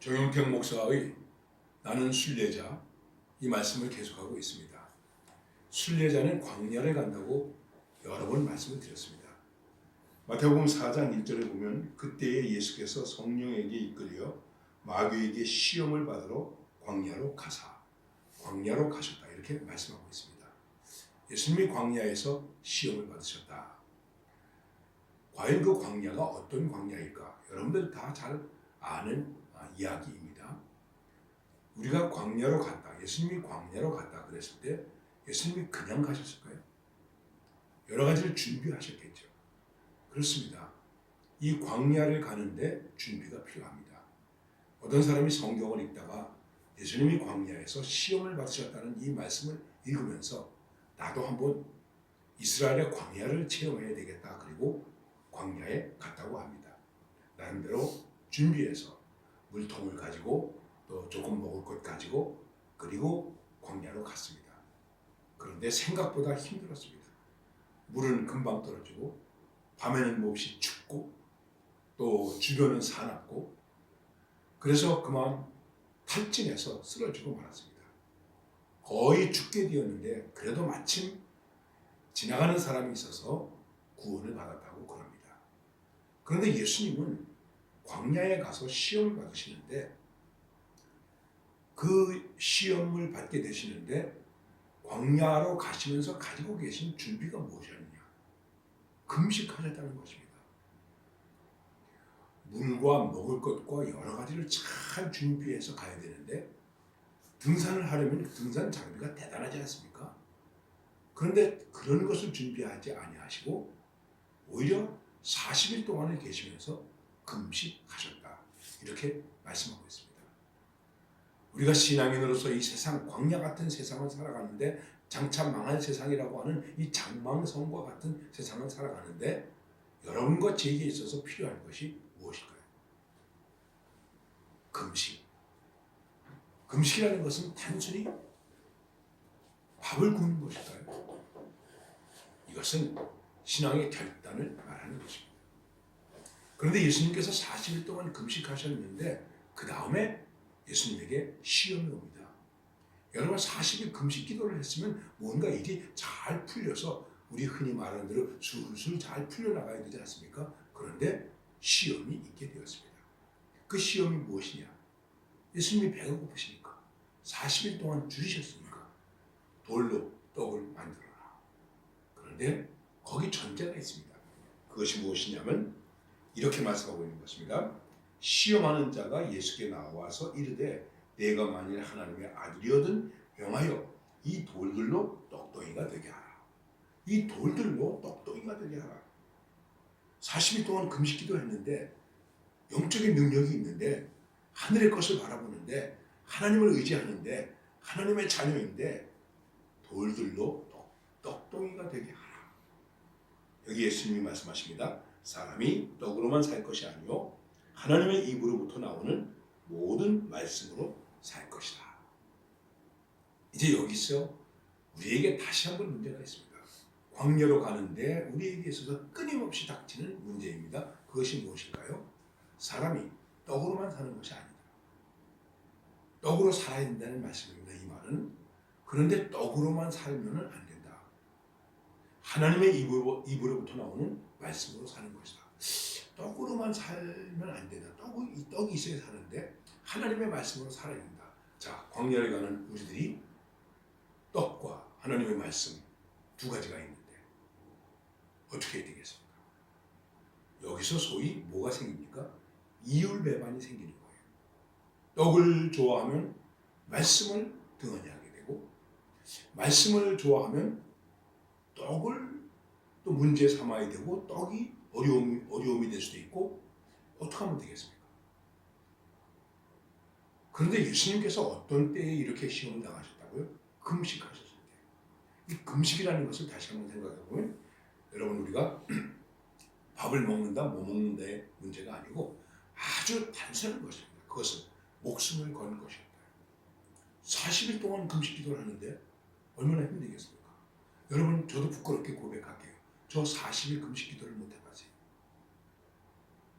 정용택 목사의 나는 순례자 이 말씀을 계속하고 있습니다. 순례자는 광야를 간다고 여러 번 말씀을 드렸습니다. 마태복음 4장 1절에 보면 그때에 예수께서 성령에게 이끌려 마귀에게 시험을 받으러 광야로 가사 광야로 가셨다 이렇게 말씀하고 있습니다. 예수님이 광야에서 시험을 받으셨다. 과연 그 광야가 어떤 광야일까? 여러분들 다 잘 아는 아, 이야기입니다. 우리가 광야로 갔다. 예수님이 광야로 갔다 그랬을 때 예수님이 그냥 가셨을까요? 여러 가지를 준비하셨겠죠. 그렇습니다. 이 광야를 가는데 준비가 필요합니다. 어떤 사람이 성경을 읽다가 예수님이 광야에서 시험을 받으셨다는 이 말씀을 읽으면서 나도 한번 이스라엘의 광야를 체험해야 되겠다. 그리고 광야에 갔다고 합니다. 나름대로 준비해서 물통을 가지고 또 조금 먹을 것 가지고 그리고 광야로 갔습니다. 그런데 생각보다 힘들었습니다. 물은 금방 떨어지고 밤에는 몹시 춥고 또 주변은 사납고 그래서 그만 탈진해서 쓰러지고 말았습니다. 거의 죽게 되었는데 그래도 마침 지나가는 사람이 있어서 구원을 받았다고 그럽니다. 그런데 예수님은 광야에 가서 시험을 받으시는데 그 시험을 받게 되시는데 광야로 가시면서 가지고 계신 준비가 무엇이었느냐? 금식하셨다는 것입니다. 물과 먹을 것과 여러 가지를 잘 준비해서 가야 되는데 등산을 하려면 등산 장비가 대단하지 않습니까? 그런데 그런 것을 준비하지 아니하시고 오히려 40일 동안을 계시면서 금식하셨다. 이렇게 말씀하고 있습니다. 우리가 신앙인으로서 이 세상 광야 같은 세상을 살아가는데 장차 망할 세상이라고 하는 이 장망성과 같은 세상을 살아가는데 여러분과 제게 있어서 필요한 것이 무엇일까요? 금식. 금식이라는 것은 단순히 밥을 굶는 것일까요? 이것은 신앙의 결단을 말하는 것입니다. 그런데 예수님께서 40일 동안 금식하셨는데 그 다음에 예수님에게 시험이 옵니다. 여러분 40일 금식 기도를 했으면 뭔가 일이 잘 풀려서 우리 흔히 말하는 대로 술술 잘 풀려나가야 되지 않습니까? 그런데 시험이 있게 되었습니다. 그 시험이 무엇이냐? 예수님이 배가 고프시니까 40일 동안 줄이셨으니까 돌로 떡을 만들어라. 그런데 거기 전제가 있습니다. 그것이 무엇이냐면 이렇게 말씀하고 있는 것입니다. 시험하는 자가 예수께 나와서 이르되 내가 만일 하나님의 아들이거든 명하여 이 돌들로 떡덩이가 되게 하라. 이 돌들로 떡덩이가 되게 하라. 40일 동안 금식 기도 했는데 영적인 능력이 있는데 하늘의 것을 바라보는데 하나님을 의지하는데 하나님의 자녀인데 돌들로 떡, 떡덩이가 되게 하라. 여기 예수님이 말씀하십니다. 사람이 떡으로만 살 것이 아니요 하나님의 입으로부터 나오는 모든 말씀으로 살 것이다. 이제 여기서 우리에게 다시 한번 문제가 있습니다. 광야로 가는데 우리에게 있어서 끊임없이 닥치는 문제입니다. 그것이 무엇일까요? 사람이 떡으로만 사는 것이 아니다. 떡으로 살아야 된다는 말씀입니다. 이 말은. 그런데 떡으로만 살면 안 된다. 하나님의 입으로, 입으로부터 나오는 말씀으로 것이다. 떡으로만 살면 안 된다. 떡이, 떡이 있어야 사는데 하나님의 말씀으로 살아야 된다. 자, 광야에 가는 우리들이 떡과 하나님의 말씀 두 가지가 있는데 어떻게 되겠습니까? 여기서 소위 뭐가 생깁니까? 이율배반이 생기는 거예요. 떡을 좋아하면 말씀을 등한히 하게 되고 말씀을 좋아하면 떡을 또 문제 삼아야 되고 떡이 어려움이, 어려움이 될 수도 있고 어떻게 하면 되겠습니까? 그런데 예수님께서 어떤 때에 이렇게 시험을 당하셨다고요? 금식하셨을 때. 이 금식이라는 것을 다시 한번 생각해 보면 여러분 우리가 밥을 먹는다 못 먹는다의 문제가 아니고 아주 단순한 것입니다. 그것은 목숨을 건 것이었다. 40일 동안 금식 기도를 하는데 얼마나 힘들겠습니까? 여러분 저도 부끄럽게 고백할게요. 저 40일 금식 기도를 못 해봤어요.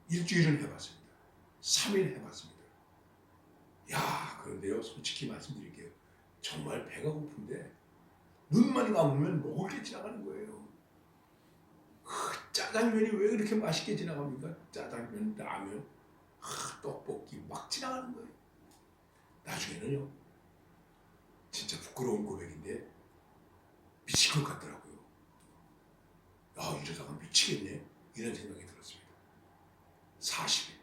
일주일은 해봤습니다. 3일 해봤습니다. 야 그런데요 솔직히 말씀드릴게요 정말 배가 고픈데 눈만 감으면 먹을 게 지나가는 거예요 그 짜장면이 왜 그렇게 맛있게 지나갑니까 짜장면 라면 하, 떡볶이 막 지나가는 거예요 나중에는요 진짜 부끄러운 고백인데 미칠 것 같더라고요 야 이러다가 미치겠네 이런 생각이 들었습니다 40일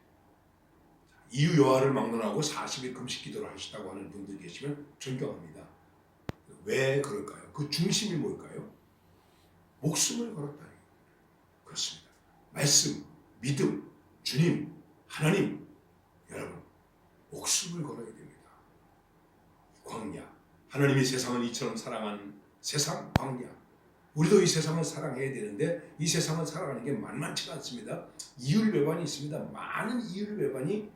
이유 여하를 막론하고 40일 금식 기도를 하시다고 하는 분들 계시면 존경합니다. 왜 그럴까요? 그 중심이 뭘까요? 목숨을 걸었다. 그렇습니다. 말씀, 믿음, 주님, 하나님, 여러분 목숨을 걸어야 됩니다. 광야, 하나님이 세상을 이처럼 사랑하는 세상 광야. 우리도 이 세상을 사랑해야 되는데 이 세상을 살아가는 게 만만치가 않습니다. 이율배반이 있습니다. 많은 이율배반이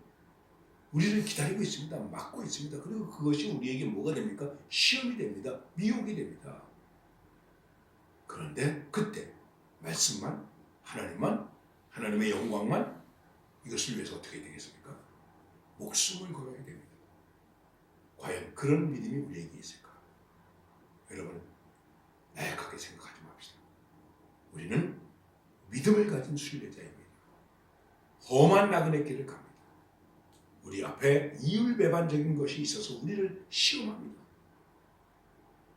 우리를 기다리고 있습니다. 막고 있습니다. 그리고 그것이 우리에게 뭐가 됩니까? 시험이 됩니다. 미혹이 됩니다. 그런데 그때 말씀만 하나님만 하나님의 영광만 이것을 위해서 어떻게 되겠습니까? 목숨을 걸어야 됩니다. 과연 그런 믿음이 우리에게 있을까? 여러분 나약하게 생각하지 맙시다. 우리는 믿음을 가진 순례자입니다. 험한 나그네 길을 갑니다. 우리 앞에 이율배반적인 것이 있어서 우리를 시험합니다.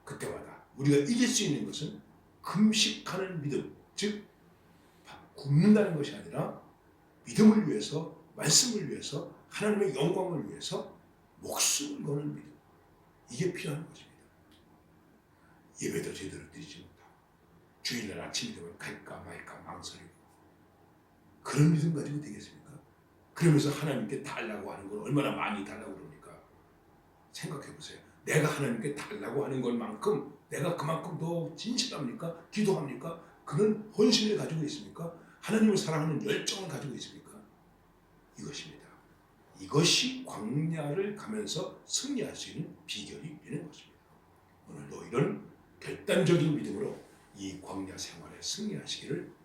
그때마다 우리가 이길 수 있는 것은 금식하는 믿음, 즉 굶는다는 것이 아니라 믿음을 위해서, 말씀을 위해서, 하나님의 영광을 위해서 목숨을 거는 믿음. 이게 필요한 것입니다. 예배도 제대로 드리지 못하고 주일날 아침이 되면 갈까 말까 망설이고 그런 믿음 가지고 되겠습니까? 그러면서 하나님께 달라고 하는 건 얼마나 많이 달라고 그럽니까? 생각해 보세요. 내가 하나님께 달라고 하는 것만큼 내가 그만큼 더 진실합니까? 기도합니까? 그런 헌신을 가지고 있습니까? 하나님을 사랑하는 열정을 가지고 있습니까? 이것입니다. 이것이 광야를 가면서 승리할 수 있는 비결이 되는 것입니다. 오늘도 이런 결단적인 믿음으로 이 광야 생활에 승리하시기를.